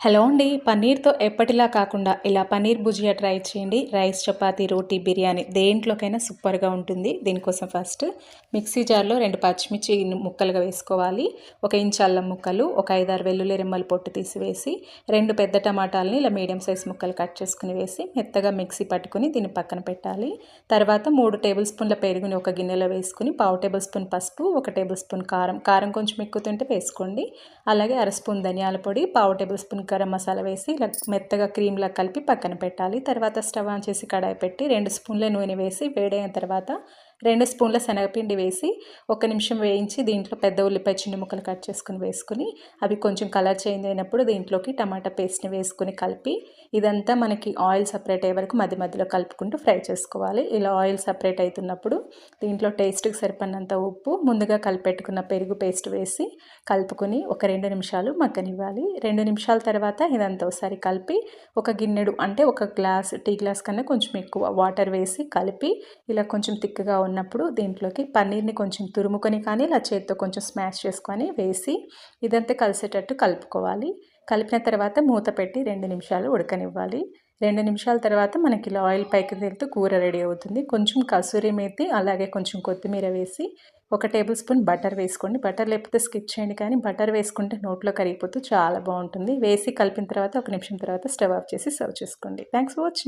Hello అండి పన్నీర్తో ఎప్పటిలా కాకుండా ఇలా పన్నీర్ భుజియా ట్రై చేయండి. రైస్ చపాతి రోటీ బిర్యానీ దేంట్లోకైనా సూపర్గా ఉంటుంది. దీనికోసం ఫస్ట్ మిక్సీ జార్లో రెండు పచ్చిమిర్చి ముక్కలుగా వేసుకోవాలి. ఒక ఇంచు అల్లం ముక్కలు ఒక ఐదారు వెల్లుల్లి రెమ్మలు పొట్టు తీసివేసి రెండు పెద్ద టమాటాలని ఇలా మీడియం సైజ్ ముక్కలు కట్ చేసుకుని వేసి మెత్తగా మిక్సీ పట్టుకుని దీన్ని పక్కన పెట్టాలి. తర్వాత మూడు టేబుల్ స్పూన్ల పెరుగుని ఒక గిన్నెలో వేసుకుని పావు టేబుల్ స్పూన్ పసుపు ఒక టేబుల్ స్పూన్ కారం. కారం కొంచెం ఎక్కుతుంటే వేసుకోండి. అలాగే అర స్పూన్ ధనియాల పొడి పావు టేబుల్ స్పూన్ గరం మసాలా వేసి ఇలా మెత్తగా క్రీమ్లా కలిపి పక్కన పెట్టాలి. తర్వాత స్టవ్ ఆన్ చేసి కడాయి పెట్టి రెండు స్పూన్ల నూనె వేసి వేడైన తర్వాత రెండు స్పూన్ల శనగపిండి వేసి ఒక నిమిషం వేయించి దీంట్లో పెద్ద ఉల్లిపాయ చిన్న ముక్కలు కట్ చేసుకుని వేసుకుని అవి కొంచెం కలర్ చేంజ్ అయినప్పుడు దీంట్లోకి టమాటా పేస్ట్ని వేసుకుని కలిపి ఇదంతా మనకి ఆయిల్ సపరేట్ అయ్యే వరకు మధ్య మధ్యలో కలుపుకుంటూ ఫ్రై చేసుకోవాలి. ఇలా ఆయిల్ సపరేట్ అవుతున్నప్పుడు దీంట్లో టేస్ట్కి సరిపడినంత ఉప్పు ముందుగా కలిపెట్టుకున్న పెరుగు పేస్ట్ వేసి కలుపుకొని ఒక రెండు నిమిషాలు మగ్గనివ్వాలి. రెండు నిమిషాల తర్వాత ఇదంతా ఒకసారి కలిపి ఒక గిన్నెడు అంటే ఒక గ్లాస్ టీ గ్లాస్ కన్నా కొంచెం ఎక్కువ వాటర్ వేసి కలిపి ఇలా కొంచెం తిక్కగా ఉన్నప్పుడు దీంట్లోకి పన్నీర్ని కొంచెం తురుముకొని కానీ ఇలా చేతితో కొంచెం స్మాష్ చేసుకొని వేసి ఇదంతా కలిసేటట్టు కలుపుకోవాలి. కలిపిన తర్వాత మూత పెట్టి రెండు నిమిషాలు ఉడకనివ్వాలి. రెండు నిమిషాల తర్వాత మనకి ఇలా ఆయిల్ పైకి తెలుతూ కూర రెడీ అవుతుంది. కొంచెం కసూరి మేతి అలాగే కొంచెం కొత్తిమీర వేసి ఒక టేబుల్ స్పూన్ బటర్ వేసుకోండి. బటర్ లేకపోతే స్కిప్ చేయండి కానీ బటర్ వేసుకుంటే నోట్లో కరిగిపోతూ చాలా బాగుంటుంది. వేసి కలిపిన తర్వాత ఒక నిమిషం తర్వాత స్టవ్ ఆఫ్ చేసి సర్వ్ చేసుకోండి. Thanks for watching.